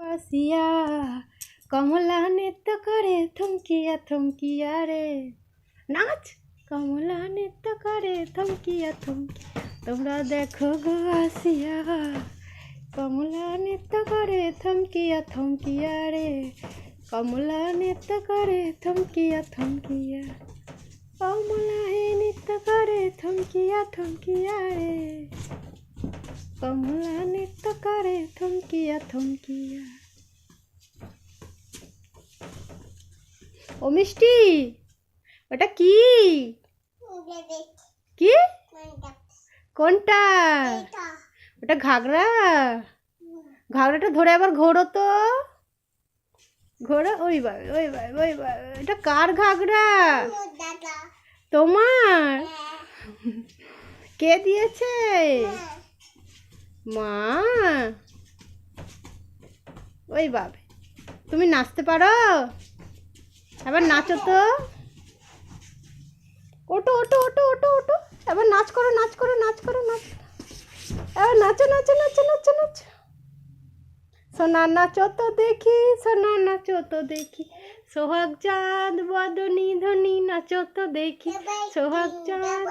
আসিয়া কমলা নৃত্য করে থমকিয়া থমকিয়া রে। নাচ? কমলা নৃত্য করে থমকিয়া থমকি তোমরা দেখো গো আসিয়া, কমলা নৃত্য করে থমকিয়া থমকিয়া রে। কমলা নৃত্য করে থমকিয়া থমকিয়া। কমলা হে নৃত্য করে থমকিয়া থমকিয়া রে। করে থমকিয়া থমকিয়া ও মিষ্টি ওটা কি কি কোনটা ওটা ঘাগরা ঘাগরাটা ধরে আবার ঘোরো তো ঘোরো ওই ভাবে ওই ভাবে ওই ভাবে এটা কার ঘাগরা তোমার কে দিয়েছে মা। ওই বাবে তুমি নাচতে পারো? এবার নাচো তো। ওটো ওটো ওটো ওটো ওটো। এবার নাচ করো নাচ করো নাচ করো নাচ এবার নাচো নাচো নাচো নাচো নাচো। সোনা নাচো তো দেখি সোনা নাচো তো দেখি। সোহাগ চাঁদ বদনি ধনি নাচো তো দেখি। সোহাগ চাঁদ।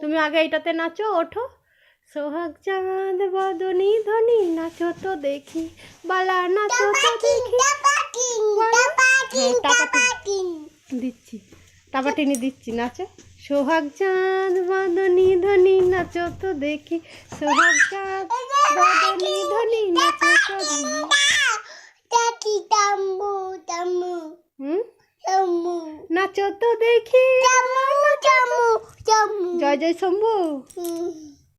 তুমি আগে এটাতে নাচো ওঠো। সোহাগ চাঁদ বদনি ধনি নাচো তো দেখি বালা নাচো তো দেখি। হ্যাঁ, দিচ্ছি টাপাটিনি দিচ্ছি নাচো। সোহাগ চাঁদ বদনি ধনি নাচো তো দেখি সোহাগ চাঁদ বদনি ধনি নাচো তো দেখি। তাম্বু হুম? নাচো তো দেখি। জয় জয় শম্ভু.